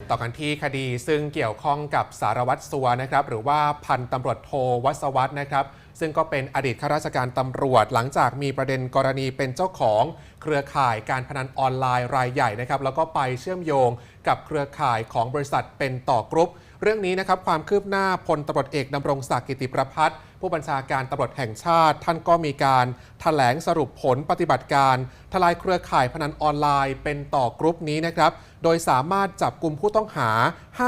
ต่อกันที่คดีซึ่งเกี่ยวข้องกับสารวัตรสัวนะครับ หรือว่าพันตำรวจโทวัศวัตรนะครับ ซึ่งก็เป็นอดีตข้าราชการตำรวจ หลังจากมีประเด็นกรณีเป็นเจ้าของเครือข่ายการพนันออนไลน์รายใหญ่นะครับ แล้วก็ไปเชื่อมโยงกับเครือข่ายของบริษัทเป็นต่อกรุ๊ป เรื่องนี้นะครับความคืบหน้าพลตำรวจเอกดำรงศักดิ์กิติประพัฒน์ ผู้บัญชาการตำรวจแห่งชาติ ท่านก็มีการถแถลงสรุปผลปฏิบัติการ ทลายเครือข่ายพนันออนไลน์ เป็นต่อกรุ๊ปนี้นะครับ โดยสามารถจับกลุ่มผู้ต้องหา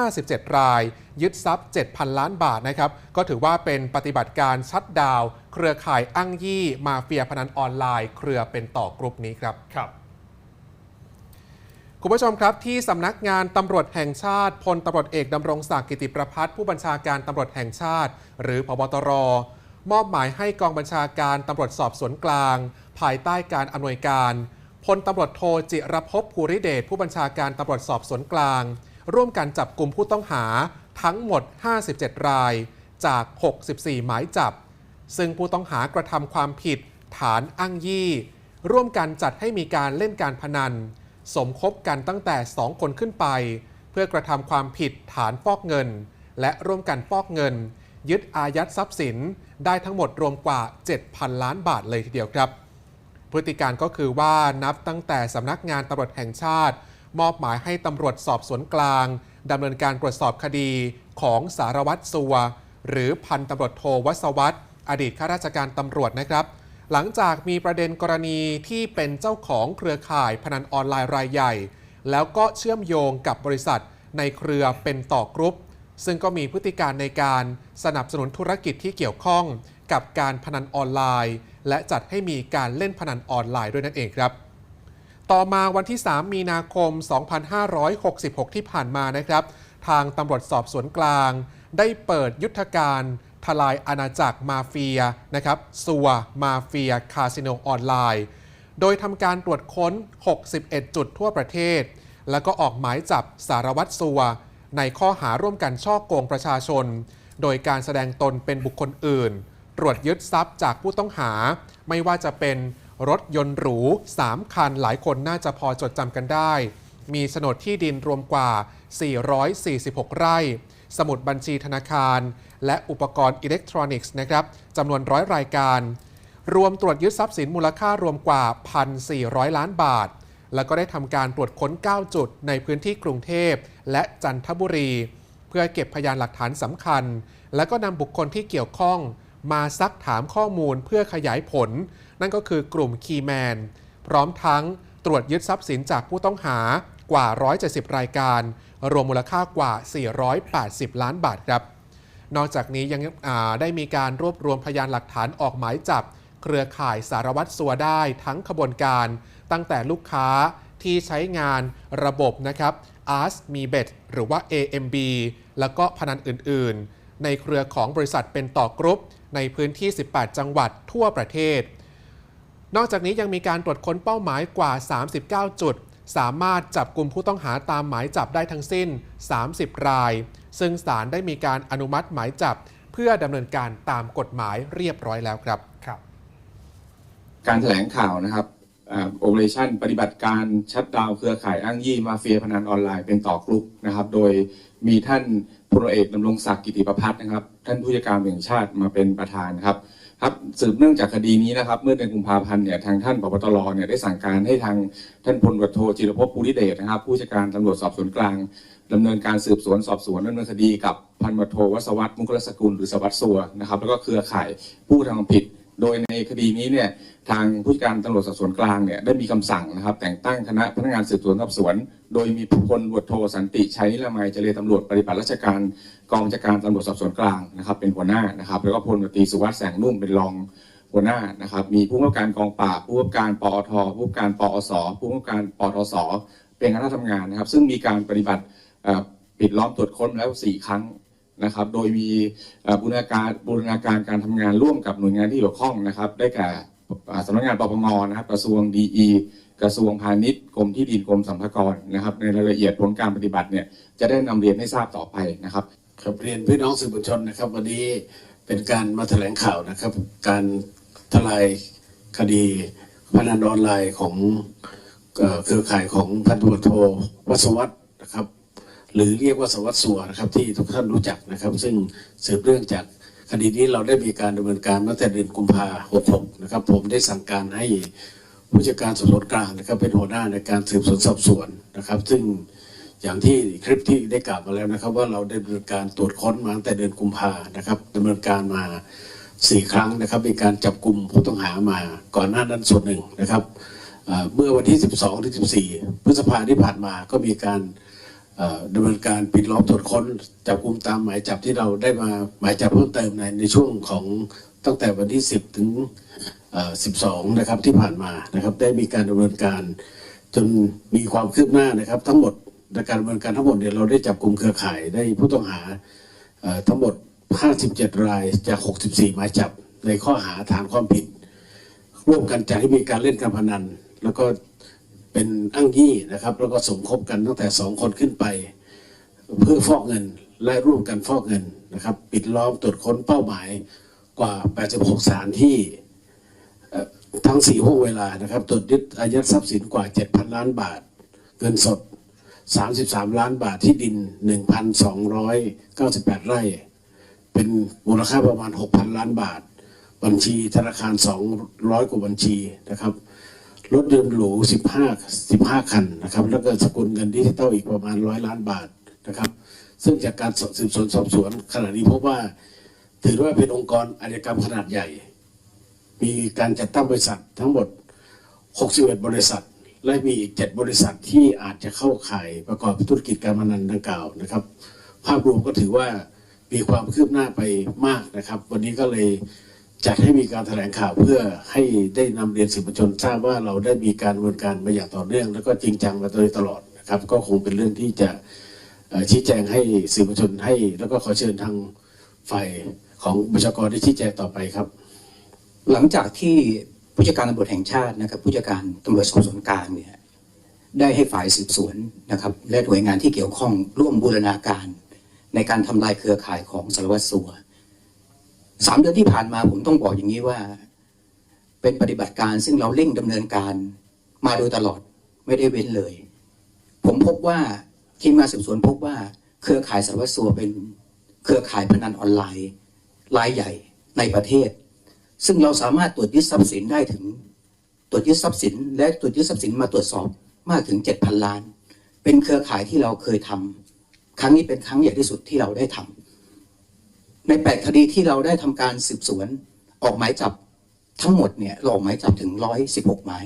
57 ราย ยึดทรัพย์ 7,000 ล้านบาทนะครับ ก็ถือว่าเป็นปฏิบัติการชัดดาว เครือข่ายอ้างยี่ มาเฟียพนันออนไลน์ เครือเป็นต่อกรุ๊ปนี้ครับครับ คุณผู้ชมครับที่สำนักงานตำรวจแห่งชาติพลตำรวจเอกดำรงศักดิ์กิติประพัฒน์ผู้บัญชาการตำรวจแห่งชาติ หรือพบตร มอบหมายให้กองบัญชาการตำรวจสอบสวนกลาง ภายใต้การอำนวยการพลตำรวจโทจิรภพภูริเดชผู้บัญชาการตำรวจสอบสวนกลาง ร่วมกันจับกลุ่มผู้ต้องหาทั้งหมด 57 รายจาก 64 หมายจับ ซึ่งผู้ต้องหากระทำความผิด ฐานอ้างยี่ ร่วมกันจัดให้มีการเล่นการพนัน สมคบกันตั้งแต่ 2 คนขึ้นไป เพื่อกระทำความผิดฐานฟอกเงิน และร่วมกันฟอกเงิน ยึดอายัดทรัพย์สินได้ทั้งหมดรวมกว่า 7,000 ล้านบาทเลยทีเดียวครับ พฤติการก็คือว่านับตั้งแต่สำนักงานตำรวจแห่งชาติ มอบหมายให้ตำรวจสอบสวนกลางดำเนินการตรวจสอบคดีของสารวัตรสัว หรือพันตำรวจโทวัศวัตรอดีตข้าราชการตำรวจนะครับ หลังจากมีประเด็นกรณีที่เป็นเจ้าของเครือข่ายพนันออนไลน์รายใหญ่ แล้วก็เชื่อมโยงกับบริษัทในเครือเป็นต่อกรุ๊ป ซึ่งก็มีพฤติการในการสนับสนุนธุรกิจที่เกี่ยวข้องกับการพนันออนไลน์ และจัดให้มีการเล่นพนันออนไลน์ด้วยนั่นเองครับ ต่อมาวันที่ 3 มีนาคม 2566 ที่ผ่านมานะครับ ทางตำรวจสอบสวนกลาง ได้เปิดยุทธการ ทลายอาณาจักรมาเฟียนะครับซัวมาเฟีย คาสิโนออนไลน์ โดยทำการตรวจค้น 61 จุดทั่วประเทศ แล้วก็ออกหมายจับสารวัตรสัว ในข้อหาร่วมกันช่อโกงประชาชน โดยการแสดงตนเป็นบุคคลอื่น ตรวจยึดทรัพย์จากผู้ต้องหา ไม่ว่าจะเป็นรถยนต์หรู 3 คันหลายคนน่าจะพอจดจำกันได้ มีโฉนดที่ดินรวมกว่า 446 ไร่ สมุดบัญชีธนาคาร และอุปกรณ์อิเล็กทรอนิกส์นะครับจำนวนร้อยรายการ รวมตรวจยึดทรัพย์สินมูลค่ารวมกว่า 1,400 ล้านบาท แล้วก็ได้ทำการตรวจค้น 9 จุดในพื้นที่กรุงเทพ และจันทบุรี เพื่อเก็บพยานหลักฐานสำคัญ แล้วก็นำบุคคลที่เกี่ยวข้อง มาซักถามข้อมูลเพื่อขยายผล นั่นก็คือกลุ่มคีแมนพร้อมทั้งตรวจยึดทรัพย์สินจากผู้ต้องหากว่า 170 รายการ รวมมูลค่ากว่า 480 ล้านบาทครับ นอกจากนี้ยังได้มีการรวบรวมพยานหลักฐานออกหมายจับ เครือข่ายสารวัตรสัวได้ทั้งขบวนการ ตั้งแต่ลูกค้าที่ใช้งานระบบนะครับ ARS มีเบ t หรือว่า AMB แล้วก็พนันอื่น ๆ ในเครือของบริษัทเป็นต่อกรุ๊ป ในพื้นที่ 18 จังหวัดทั่วประเทศ นอกจากนี้ยังมีการตรวจค้นเป้าหมายกว่า 39 จุด สามารถจับกลุ่มผู้ต้องหาตามหมายจับได้ทั้งสิ้น 30 ราย ซึ่งศาลได้มีการอนุมัติหมายจับ เพื่อดำเนินการตามกฎหมายเรียบร้อยแล้วครับครับ การแถลงข่าวนะครับโอเปอเรชั่นปฏิบัติการชัดดาวน์เครือข่ายอ้างยี่มาเฟียพนันออนไลน์เป็นต่อกรุ๊ปนะครับ โดยมีท่านพลเอกดำรงศักดิ์กิติประพัฒน์นะครับ ท่านผู้จัดการแห่งชาติมาเป็นประธานครับครับสืบเนื่องจากคดีนี้นะครับ เมื่อเดือนกุมภาพันธ์เนี่ยทางท่านปปตรเนี่ยได้สั่งการให้ทางท่านพลตำรวจโทจิรภพภูริเดชนะครับ ผู้จัดการตำรวจสอบสวนกลาง ดำเนินการสืบสวนสอบสวนดำเนินคดีกับพันวจโทวัศวัตมุกลสกุลหรือสวัสดิ์สัวนะครับ แล้วก็เครือข่ายผู้กระทำความผิด โดยในคดีนี้เนี่ยทางผู้จัดการตำรวจสอบสวนกลางเนี่ยได้มีคำสั่งนะครับ แต่งตั้งคณะพนักงานสืบสวนสอบสวน โดยมีพลวจโทสันติชัยนิรมัยเจริญตำรวจปฏิบัติราชการกองบัญชาการตำรวจสอบสวนกลางนะครับ เป็นหัวหน้านะครับ แล้วก็พลตรวจตรีสุวัสด์แสงนุ่มเป็นรองหัวหน้านะครับ มีผู้กำกับการกองปราบผู้กำกับการปอทผู้กำกับการปอสผู้กำกับการปทศเป็นคณะทำงานนะครับ ซึ่งมีการปฏิบัติ ปิดล้อมตรวจค้นแล้วสี่ครั้งนะครับ โดยมีบูรณาการบูรณาการการทำงานร่วมกับหน่วยงานที่เกี่ยวข้องนะครับ ได้แก่สำนักงานปปงนะครับ กระทรวงดีอีกระทรวงพาณิชย์กรมที่ดินกรมสรรพากรนะครับ ในรายละเอียดผลการปฏิบัติเนี่ยจะได้นำเรียนให้ทราบต่อไปนะครับครับเรียนพี่น้องสื่อมวลชนนะครับ วันนี้เป็นการมาแถลงข่าวนะครับ การทลายคดีพนันออนไลน์ของเอ่อเครือข่ายของพันตำรวจโทวัศวัตรนะครับ หรือเรียกว่าสวัสดิ์สัวนะครับที่ทุกท่านรู้จักนะครับ ซึ่งสืบเรื่องจากคดีนี้เราได้มีการดำเนินการตั้งแต่เดือนกุมภา66นะครับผมได้สั่งการให้ผู้จัดการสอบสวนกลางนะครับเป็นหัวหน้าในการสืบสวนสอบสวนนะครับ ซึ่งอย่างที่คลิปที่ได้กล่าวมาแล้วนะครับ ว่าเราได้ดำเนินการตรวจค้นมาตั้งแต่เดือนกุมภานะครับดำเนินการมาสี่ครั้งนะครับมีการจับกลุ่มผู้ต้องหามาก่อนหน้านั้นส่วนหนึ่งนะครับเมื่อวันที่ 12ที่14 พฤษภาที่ผ่านมาก็มีการ ดำเนินการปิดล้อมตรวจค้นจับกลุ่มตามหมายจับที่เราได้มาหมายจับเพิ่มเติมในในช่วงของตั้งแต่วันที่ 10 ถึงเอ่อ12 นะครับที่ผ่านมานะครับได้มีการดำเนินการจนมีความคืบหน้านะครับ ทั้งหมดในการดำเนินการทั้งหมดเนี่ยเราได้จับกลุ่มเครือข่ายได้ผู้ต้องหาทั้งหมด 57 รายจาก 64 หมายจับในข้อหาฐานความผิด ร่วมกันจัดให้มีการเล่นการพนัน แล้วก็ เป็นอ้างยี่นะครับ แล้วก็สมคบกันตั้งแต่สองคนขึ้นไป เพื่อฟอกเงินและร่วมกันฟอกเงินนะครับ ปิดล้อมตรวจค้นเป้าหมายกว่า 86สถานที่ทั้งสี่ห้วงเวลานะครับตรวจยึดอายัดทรัพย์สินกว่า 7,000 ล้านบาท เงินสด 33 ล้านบาทที่ดิน 1,298 ไร่ เป็นมูลค่าประมาณ 6,000 ล้านบาท บัญชีธนาคาร 200 กว่าบัญชีนะครับ รถยนต์หรู 15 15 คันนะครับ แล้วก็สกุลเงินดิจิตอลอีกประมาณ100ล้านบาทนะครับ ซึ่งจากการสืบสวนสอบสวน ขณะนี้พบว่า ถือว่าเป็นองค์กรอาชญากรรมขนาดใหญ่ มีการจัดตั้งบริษัททั้งหมด 61 บริษัท และมีอีก 7 บริษัทที่อาจจะเข้าข่ายประกอบธุรกิจการพนันดังกล่าวนะครับ ภาพรวมก็ถือว่ามีความคืบหน้าไปมากนะครับ วันนี้ก็เลย จัดให้มีการแถลงข่าวเพื่อให้ได้นำเรียนสื่อมวลชนทราบว่าเราได้มีการดำเนินการมาอย่างต่อเนื่อง แล้วก็จริงจังมาโดยตลอดนะครับ ก็คงเป็นเรื่องที่จะชี้แจงให้สื่อมวลชนให้ แล้วก็ขอเชิญทางฝ่ายของประชากรได้ชี้แจงต่อไปครับ หลังจากที่ผู้จัดการตำรวจแห่งชาตินะครับ ผู้จัดการตำรวจสอบสวนกลางเนี่ยได้ให้ฝ่ายสืบสวนนะครับ และหน่วยงานที่เกี่ยวข้องร่วมบูรณาการ ในการทำลายเครือข่ายของสารวัตรสัว สามเดือนที่ผ่านมาผมต้องบอกอย่างนี้ว่า เป็นปฏิบัติการซึ่งเราเร่งดำเนินการมาโดยตลอดไม่ได้เว้นเลย ผมพบว่าทีมงานสืบสวนพบว่าเครือข่ายสารวัตรสัวเป็นเครือข่ายพนันออนไลน์รายใหญ่ในประเทศ ซึ่งเราสามารถตรวจยึดทรัพย์สินได้ถึง ตรวจยึดทรัพย์สิน และตรวจยึดทรัพย์สินมาตรวจสอบมากถึง 7,000 ล้าน เป็นเครือข่ายที่เราเคยทำครั้งนี้เป็นครั้งใหญ่ที่สุดที่เราได้ทำ ในแปดคดีที่เราได้ทำการสืบสวนออกหมายจับทั้งหมดเนี่ยเราออกหมายจับถึง 116 หมาย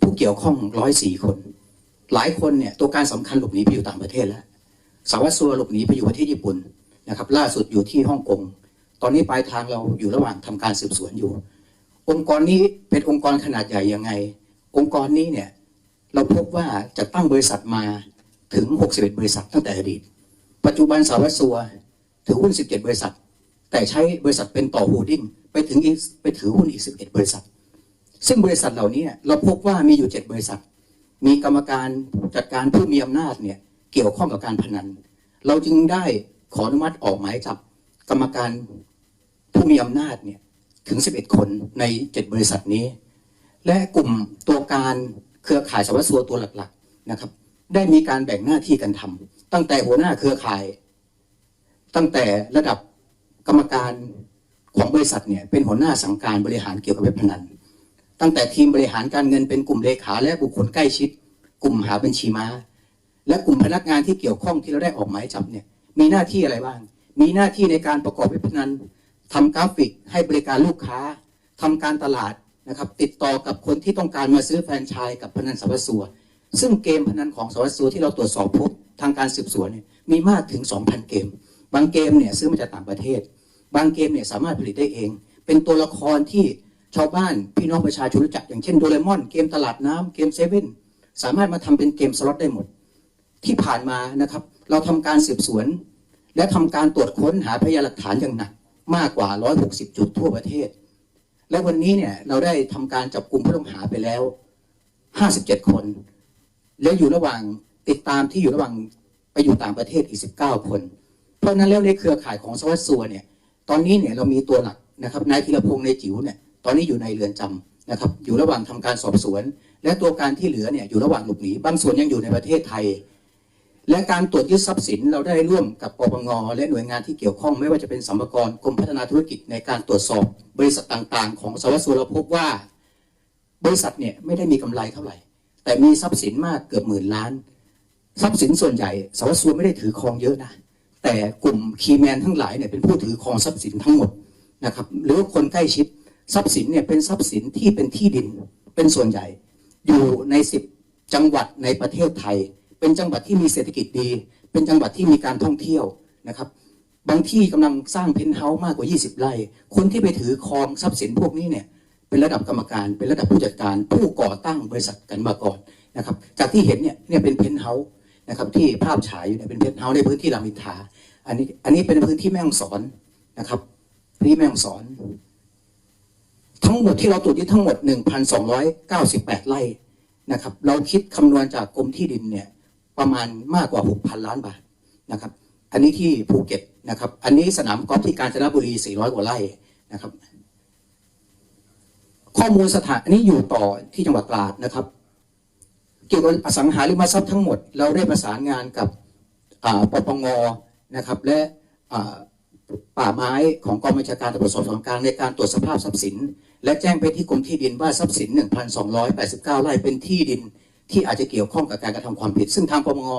ผู้เกี่ยวข้อง 104 คน หลายคนเนี่ยตัวการสำคัญหลบหนีไปอยู่ต่างประเทศแล้วสารวัตรสัวหลบหนีไปอยู่ประเทศญี่ปุ่นนะครับล่าสุดอยู่ที่ฮ่องกงตอนนี้ปลายทางเราอยู่ระหว่างทำการสืบสวนอยู่ องค์กรนี้เป็นองค์กรขนาดใหญ่ยังไง องค์กรนี้เนี่ยเราพบว่าจะตั้งบริษัทมาถึง 61 บริษัทตั้งแต่อดีต ปัจจุบันสารวัตรสัว ถือหุ้น 17 บริษัท แต่ใช้บริษัทเป็นต่อโฮดิ้งไปถึงอีกไปถือหุ้นอีก 11 บริษัท ซึ่งบริษัทเหล่านี้เราพบว่ามีอยู่ 7 บริษัท มีกรรมการจัดการผู้มีอำนาจเนี่ยเกี่ยวข้องกับการพนัน เราจึงได้ขออนุมัติออกหมายจับกรรมการผู้มีอำนาจเนี่ยถึง 11 คนใน 7 บริษัทนี้ และกลุ่มตัวการเครือข่ายสวัตรสัวตัวหลักๆนะครับ ได้มีการแบ่งหน้าที่กันทำตั้งแต่หัวหน้าเครือข่าย ตั้งแต่ระดับกรรมการของบริษัทเนี่ยเป็นหัวหน้าสังการบริหารเกี่ยวกับเว็บพนัน ตั้งแต่ทีมบริหารการเงินเป็นกลุ่มเลขาและบุคคลใกล้ชิด กลุ่มหาบัญชีม้า และกลุ่มพนักงานที่เกี่ยวข้องที่เราได้ออกหมายจับเนี่ยมีหน้าที่อะไรบ้าง มีหน้าที่ในการประกอบเว็บพนันทำกราฟิกให้บริการลูกค้าทำการตลาดนะครับติดต่อกับคนที่ต้องการมาซื้อแฟรนไชส์กับพนันสารวัตรสัวซึ่งเกมพนันของสารวัตรสัวที่เราตรวจสอบพบทางการสืบสวนเนี่ยมีมากถึง 2,000 เกม บางเกมเนี่ยซื้อมาจากต่างประเทศ บางเกมเนี่ยสามารถผลิตได้เอง เป็นตัวละครที่ชาวบ้านพี่น้องประชาชนรู้จักอย่างเช่นโดเรมอน เกมตลาดน้ำเกมเซเว่นสามารถมาทำเป็นเกมสล็อตได้หมด ที่ผ่านมานะครับ เราทำการสืบสวน และทำการตรวจค้นหาพยานหลักฐานอย่างหนัก มากกว่า 160 จุดทั่วประเทศ และวันนี้เนี่ยเราได้ทำการจับกลุ่มผู้ต้องหาไปแล้ว 57 คน และอยู่ระหว่างติดตามที่อยู่ระหว่างไปอยู่ต่างประเทศอีก 19 คน เพราะนั้นแล้วในเครือข่ายของสวัสดิ์สัวเนี่ยตอนนี้เนี่ยเรามีตัวหลักนะครับนายธีรพงษ์ในจิ๋วเนี่ยตอนนี้อยู่ในเรือนจำนะครับอยู่ระหว่างทำการสอบสวน และตัวการที่เหลือเนี่ยอยู่ระหว่างหลบหนีบางส่วนยังอยู่ในประเทศไทย และการตรวจยึดทรัพย์สินเราได้ร่วมกับปปงและหน่วยงานที่เกี่ยวข้องไม่ว่าจะเป็นสัมภากรกรมพัฒนาธุรกิจในการตรวจสอบบริษัทต่างๆ ของสวัสดิ์เราพบว่า บริษัทเนี่ยไม่ได้มีกำไรเท่าไหร่ แต่มีทรัพย์สินมากเกือบหมื่นล้าน ทรัพย์สินส่วนใหญ่สวัสดิ์ไม่ได้ถือครองเยอะนะ แต่กลุ่มคีแมนทั้งหลายเนี่ยเป็นผู้ถือครองทรัพย์สินทั้งหมดนะครับหรือว่าคนใกล้ชิดทรัพย์สินเนี่ยเป็นทรัพย์สินที่เป็นที่ดินเป็นส่วนใหญ่ อยู่ในสิบจังหวัดในประเทศไทย เป็นจังหวัดที่มีเศรษฐกิจดี เป็นจังหวัดที่มีการท่องเที่ยวนะครับบางที่กำลังสร้างเพนท์เฮาส์มากกว่า 20 ไร่ คนที่ไปถือครองทรัพย์สินพวกนี้เนี่ยเป็นระดับกรรมการ เป็นระดับผู้จัดการ ผู้ก่อตั้งบริษัทกันมาก่อนนะครับจากที่เห็นเนี่ยเนี่ยเป็นเพนท์เฮาส์นะครับที่ภาพฉายอยู่เนี่ยเป็นเพนท์เฮาส์ในพื้นที่รามอินทรา อันนี้อันนี้เป็นพื้นที่แม่ฮ่องสอนนะครับพื้นที่แม่ฮ่องสอน ทั้งหมดที่เราตรวจยึดทั้งหมด 1,298 ไร่นะครับ เราคิดคำนวณจากกรมที่ดินเนี่ยประมาณมากกว่า 6,000 ล้านบาทนะครับ อันนี้ที่ภูเก็ตนะครับ อันนี้สนามกอล์ฟที่กาญจนบุรี 400 กว่าไร่นะครับ ข้อมูลสถานอันนี้อยู่ต่อที่จังหวัดตราดนะครับ เกี่ยวกับอสังหาริมทรัพย์ทั้งหมด เราได้ประสานงานกับปปง นะครับ และป่าไม้ของกองบัญชาการตำรวจสอบสวนกลางในการตรวจสภาพทรัพย์สิน และแจ้งไปที่กรมที่ดินว่าทรัพย์สิน 1,289 ไร่เป็นที่ดินที่อาจจะเกี่ยวข้องกับการกระทำความผิด ซึ่งทางปปง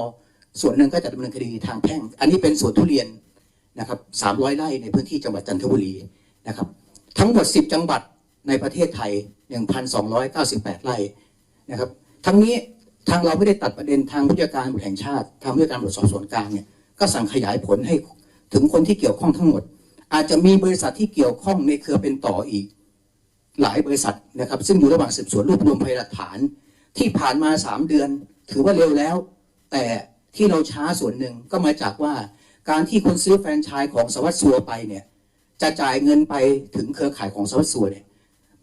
ส่วนหนึ่งก็จะดำเนินคดีทางแพ่ง อันนี้เป็นสวนทุเรียนนะครับ 300 ไร่ในพื้นที่จังหวัดจันทบุรีนะครับ ทั้งหมด 10 จังหวัดในประเทศไทย 1,298 ไร่นะครับ ทั้งนี้ทางเราไม่ได้ตัดประเด็นทางผู้จัดการตรแห่งชาติ ทางผู้จัดการตำรวจสอบสวนกลางเนี่ย ก็สั่งขยายผลให้ถึงคนที่เกี่ยวข้องทั้งหมด อาจจะมีบริษัทที่เกี่ยวข้องในเครือเป็นต่ออีก หลายบริษัทนะครับ ซึ่งอยู่ระหว่างสืบสวนรวบรวมพยานหลักฐาน ที่ผ่านมาสามเดือน ถือว่าเร็วแล้ว แต่ที่เราช้าส่วนหนึ่งก็มาจากว่า การที่คนซื้อแฟรนไชส์ของสวัสดิ์สัวไปเนี่ยจะจ่ายเงินไปถึงเครือข่ายของสวัสดิ์สัวเนี่ย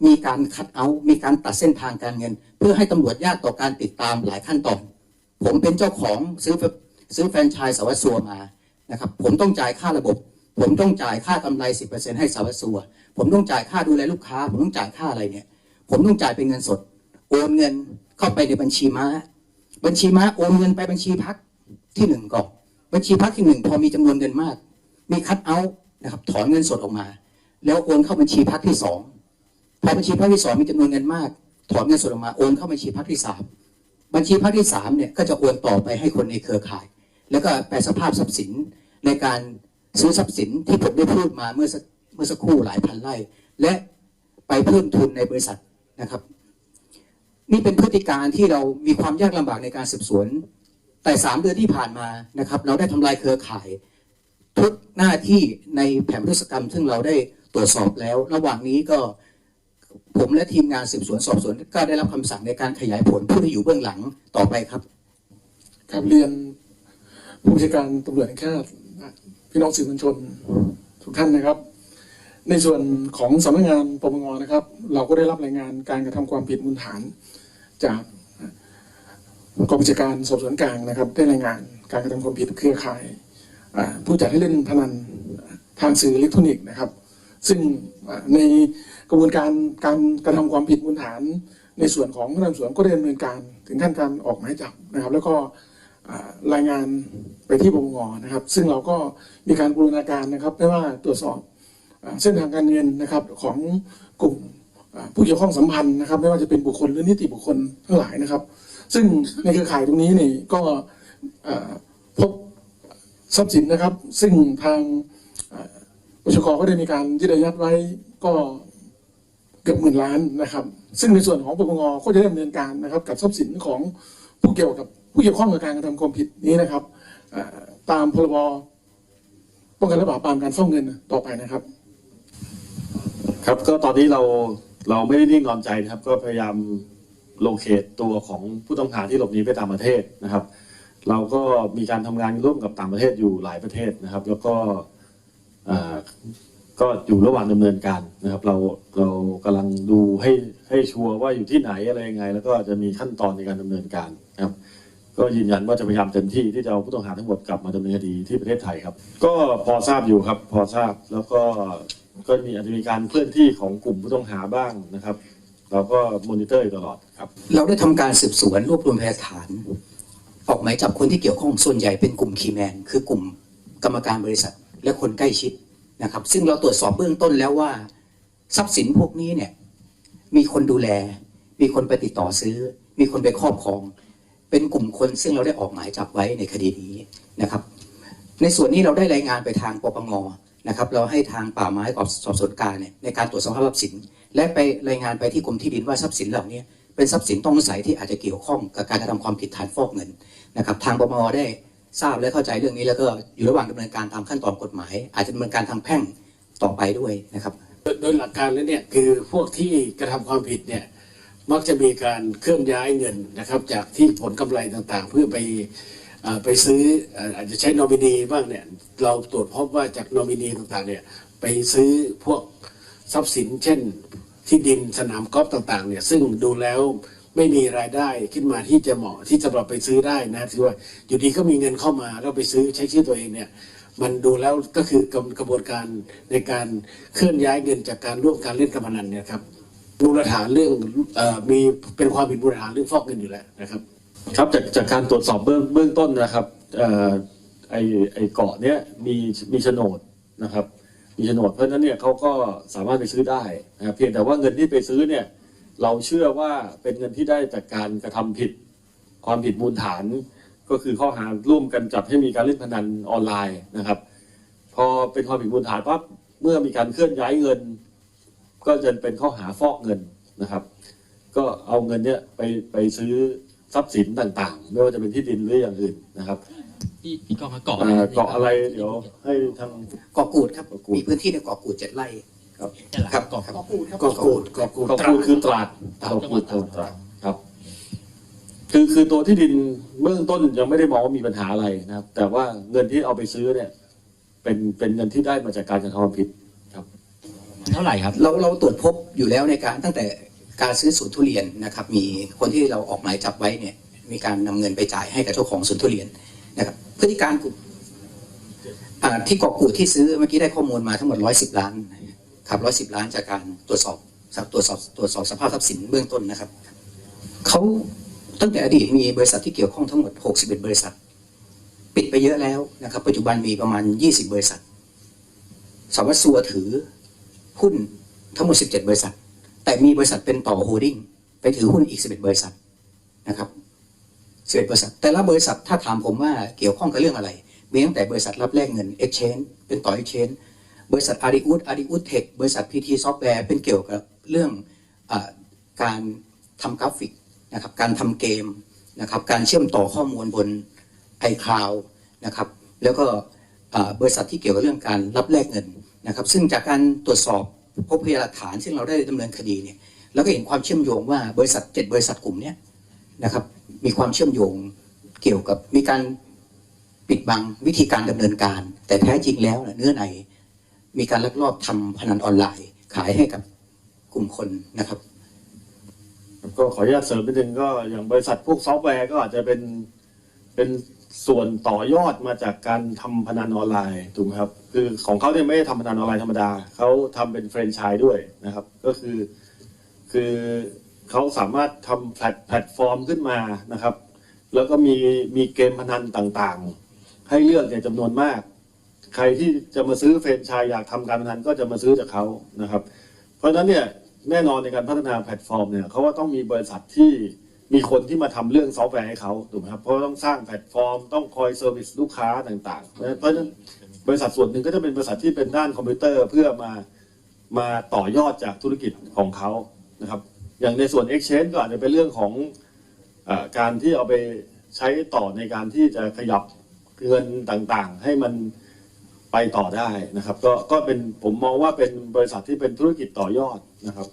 มีการคัดเอา มีการตัดเส้นทางการเงิน เพื่อให้ตำรวจยากต่อการติดตามหลายขั้นตอน ผมเป็นเจ้าของซื้อ ซื้อแฟรนไชส์สวัสดิ์ัวมานะครับผมต้องจ่ายค่าระบบ ผมต้องจ่ายค่ากำไร 10%ให้สวัสดิ์ัวผมต้องจ่ายค่าดูแลลูกค้า ผมต้องจ่ายค่าอะไรเนี่ย ผมต้องจ่ายเป็นเงินสด โอนเงินเข้าไปในบัญชีม้า บัญชีม้าโอนเงินไปบัญชีพักที่หนึ่งก่อนบัญชีพักที่หนึ่งพอมีจำนวนเงินมาก มีคัดเอาท์นะครับถอนเงินสดออกมา แล้วโอนเข้าบัญชีพักที่สองพอบัญชีพักที่สองมีจำนวนเงินมากถอนเงินสดออกมาโอนเข้าบัญชีพักที่สามบัญชีพักที่สามเนี่ยก็จะโอนต่อไปให้คนในเครือข่าย แล้วก็แปลสภาพทรัพย์สินในการซื้อทรัพย์สินที่ผมได้พูดมาเมื่อสักเมื่อสักครู่หลายพันไร่ และไปเพิ่มทุนในบริษัทนะครับ นี่เป็นพฤติการที่เรามีความยากลำบากในการสืบสวน แต่สามเดือนที่ผ่านมานะครับ เราได้ทำลายเครือข่าย ทุกหน้าที่ในแผนพฤติกรรม ซึ่งเราได้ตรวจสอบแล้ว ระหว่างนี้ก็ผมและทีมงานสืบสวนสอบสวนก็ได้รับคำสั่งในการขยายผลผู้ที่อยู่เบื้องหลังต่อไปครับครับเรียน ผู้บัญชาการตำรวจแห่งชาติพี่น้องสื่อมวลชนทุกท่านนะครับ ในส่วนของสำนักงานปปงนะครับ เราก็ได้รับรายงานการกระทำความผิดมูลฐาน จากกองบัญชาการสอบสวนกลางนะครับ ได้รายงานการกระทำความผิดเครือข่ายผู้จัดให้เล่นพนันทางสื่ออิเล็กทรอนิกส์นะครับ ซึ่งในกระบวนการการกระทำความผิดมูลฐาน ในส่วนของพนักงานสอบสวนก็ได้ดำเนินการถึงขั้นการออกหมายจับนะครับ แล้วก็ รายงานไปที่ปปงนะครับ ซึ่งเราก็มีการบูรณาการนะครับไม่ว่าตรวจสอบเส้นทางการเงินนะครับของกลุ่มผู้เกี่ยวข้องสัมพันธ์นะครับ ไม่ว่าจะเป็นบุคคลหรือนิติบุคคลทั้งหลายนะครับ ซึ่งในเครือข่ายตรงนี้นี่ก็พบทรัพย์สินนะครับ ซึ่งทางอ่าปชกก็ได้มีการยึดอายัดไว้ก็เกือบหมื่นล้านนะครับ ซึ่งในส่วนของปปงก็จะได้ดำเนินการนะครับ กับทรัพย์สินของผู้เกี่ยวกับ ผู้เกี่ยวข้องกับการกระทำความผิดนี้นะครับตามพรบป้องกันและปราบปรามการฟอกเงินต่อไปนะครับ ครับก็ตอนนี้เราเราไม่ได้นิ่งนอนใจนะครับ ก็พยายามโลเคตตัวของผู้ต้องหาที่หลบหนีไปต่างประเทศนะครับ เราก็มีการทำงานร่วมกับต่างประเทศอยู่หลายประเทศนะครับ แล้วก็อ่าก็อยู่ระหว่างดำเนินการนะครับ เราเรากำลังดูให้ให้ชัวร์ว่าอยู่ที่ไหนอะไรยังไง แล้วก็จะมีขั้นตอนในการดำเนินการนะครับ ก็ยืนยันว่าจะพยายามเต็มที่ที่จะเอาผู้ต้องหาทั้งหมดกลับมาดำเนินคดีที่ประเทศไทยครับ ก็พอทราบอยู่ครับพอทราบแล้วก็ก็มีอาจจะมีการเคลื่อนที่ของกลุ่มผู้ต้องหาบ้างนะครับ เราก็มอนิเตอร์อยู่ตลอดครับ เราได้ทำการสืบสวนรวบรวมพยานฐาน ออกหมายจับคนที่เกี่ยวข้องส่วนใหญ่เป็นกลุ่มคีแมน คือกลุ่มกรรมการบริษัทและคนใกล้ชิดนะครับ ซึ่งเราตรวจสอบเบื้องต้นแล้วว่า ทรัพย์สินพวกนี้เนี่ยมีคนดูแล มีคนไปติดต่อซื้อ มีคนไปครอบครอง เป็นกลุ่มคนซึ่งเราได้ออกหมายจับไว้ในคดีนี้นะครับ ในส่วนนี้เราได้รายงานไปทางปปงนะครับเราให้ทางป่าไม้กับสอบสวนกลางเนี่ยในการตรวจสภาพทรัพย์สิน และไปรายงานไปที่กรมที่ดินว่าทรัพย์สินเหล่านี้เป็นทรัพย์สินต้องสงสัยที่อาจจะเกี่ยวข้องกับการกระทำความผิดฐานฟอกเงินนะครับทางปปงได้ทราบและเข้าใจเรื่องนี้แล้วก็อยู่ระหว่างดำเนินการตามขั้นตอนกฎหมาย อาจจะดำเนินการทางแพ่งต่อไปด้วยนะครับ โดยหลักการแล้วเนี่ยคือพวกที่กระทำความผิดเนี่ย มักจะมีการเคลื่อนย้ายเงินนะครับ จากที่ผลกำไรต่างๆ เพื่อไปอไปซื้ออาจจะใช้นอมินีบ้างเนี่ยเราตรวจพบว่าจากนอมินีต่างๆเนี่ยไปซื้อพวกทรัพย์สิน เช่นที่ดินสนามกอล์ฟต่างๆเนี่ยซึ่งดูแล้วไม่มีรายได้ขึ้นมาที่จะเหมาะที่จะเราไปซื้อได้นะที่ว่าอยู่ดีก็มีเงินเข้ามาแล้วไปซื้อใช้ชื่อตัวเองเนี่ยมันดูแล้วก็คือกระกระบวนการในการเคลื่อนย้ายเงินจากการร่วมการเล่นการพนันเนี่ยครับ มูลฐานเรื่องอมีเป็นความผิดมูลฐานเรื่องฟอกเงินอยู่แล้วนะครับ ครับจากจากการตรวจสอบเบื้องเบื้องต้นนะครับออไอไอเกาะเนี้ยมีมีโฉนดนะครับ มีโฉนดเพราะฉะนั้นเนี่ยเขาก็สามารถไปซื้อได้นะครับเพียงแต่ว่าเงินที่ไปซื้อเนี่ยเราเชื่อว่าเป็นเงินที่ได้จากการกระทำผิดความผิดมูลฐานก็คือข้อหาร่วมกันจัดให้มีการเล่นพนันออนไลน์นะครับ พอเป็นความผิดมูลฐานปั๊บเมื่อมีการเคลื่อนย้ายเงิน ก็จะเป็นข้อหาฟอกเงินนะครับ ก็เอาเงินเนี้ยไปไปซื้อทรัพย์สินต่างๆ ไม่ว่าจะเป็นที่ดินหรืออย่างอื่นนะครับพี่พี่กองคะเกาะเอ่อเกาะอะไรเดี๋ยวให้ทาง เกาะกูดครับ เกาะกูด มีพื้นที่ในเกาะกูดเจ็ดไร่ครับเกาะครับขอบคุณครับก็กูดก็กูดเกาะกูดคือตราดเกาะกูดคือตราดครับ คือคือตัวที่ดินเบื้องต้นยังไม่ได้มองว่ามีปัญหาอะไรนะครับ แต่ว่าเงินที่เอาไปซื้อเนี่ย เป็นเป็นเงินที่ได้มาจากการกระทำความผิดครับ เท่าไหร่ครับ เราเราตรวจพบอยู่แล้วในการตั้งแต่การซื้อสวนทุเรียนนะครับ มีคนที่เราออกหมายจับไว้เนี่ย มีการนำเงินไปจ่ายให้กับเจ้าของสวนทุเรียนนะครับ พฤติการกูที่กาะกูดที่ซื้อเมื่อกี้ได้ข้อมูลมาทั้งหมดร้อยสิบล้านครับร้อยสิบล้านจากการตรวจสอบตรวจสอบตรวจสอบสภาพทรัพย์สินเบื้องต้นนะครับเขาตั้งแต่อดีตมีบริษัทที่เกี่ยวข้องทั้งหมดหกสิบเอ็ดบริษัท ปิดไปเยอะแล้วนะครับ ปัจจุบันมีประมาณยี่สิบบริษัทสวัสดิ์สัวถือ หุ้นทั้งหมด 17 บริษัท แต่มีบริษัทเป็นต่อโฮดดิ้งไปถือหุ้นอีก 11 บริษัทนะครับ11บริษัท แต่ละบริษัทถ้าถามผมว่าเกี่ยวข้องกับเรื่องอะไร มีตั้งแต่บริษัทรับแลกเงิน Exchange เป็นต่อ Exchange บริษัทอาริอุดอาริอุดเทคบริษัท PT Software เป็นเกี่ยวกับเรื่องอการทำกราฟิกนะครับการทำเกมนะครับการเชื่อมต่อข้อมูลบน iCloud นะครับแล้วก็บริษัทที่เกี่ยวกับเรื่องการรับแลกเงิน นะครับ ซึ่งจากการตรวจสอบพบพยานหลักฐานซึ่งเราได้ดำเนินคดีเนี่ยเราก็เห็นความเชื่อมโยงว่าบริษัทเจ็ดบริษัทกลุ่มนี้นะครับ มีความเชื่อมโยงเกี่ยวกับมีการปิดบังวิธีการดำเนินการ แต่แท้จริงแล้วเนื้อในมีการลักลอบทำพนันออนไลน์ ขายให้กับกลุ่มคนนะครับก็ขออนุญาตเสริมนิดนึงก็อย่างบริษัทพวกซอฟต์แวร์ก็อาจจะเป็นเป็น ส่วนต่อยอดมาจากการทำพนันออนไลน์ถูกไหมครับ คือของเขาเนี่ยไม่ได้ทำพนันออนไลน์ธรรมดาเขาทำเป็นแฟรนไชส์ด้วยนะครับ ก็คือ คือเขาสามารถทำแพลตแพลตฟอร์มขึ้นมานะครับ แล้วก็มีมีเกมพนันต่างๆ ให้เลือกเนี่ยจำนวนมาก ใครที่จะมาซื้อแฟรนไชส์อยากทำการพนันก็จะมาซื้อจากเขานะครับ เพราะฉะนั้นเนี่ยแน่นอนในการพัฒนาแพลตฟอร์มเนี่ยเขาว่าต้องมีบริษัทที่ มีคนที่มาทำเรื่องซอฟต์แวร์ให้เขาถูกไหมครับเพราะต้องสร้างแพลตฟอร์ม ต้องคอยเซอร์วิสลูกค้าต่าง ๆ เพราะฉะนั้นบริษัทส่วนหนึ่งก็จะเป็นบริษัทที่เป็นด้านคอมพิวเตอร์เพื่อมามาต่อยอดจากธุรกิจของเขานะครับ อย่างในส่วน Exchange ก็อาจจะเป็นเรื่องของอการที่เอาไปใช้ต่อในการที่จะขยับเงินต่างๆ ให้มันไปต่อได้นะครับ ก็ก็เป็นผมมองว่าเป็นบริษัทที่เป็นธุรกิจต่อยอดนะครับ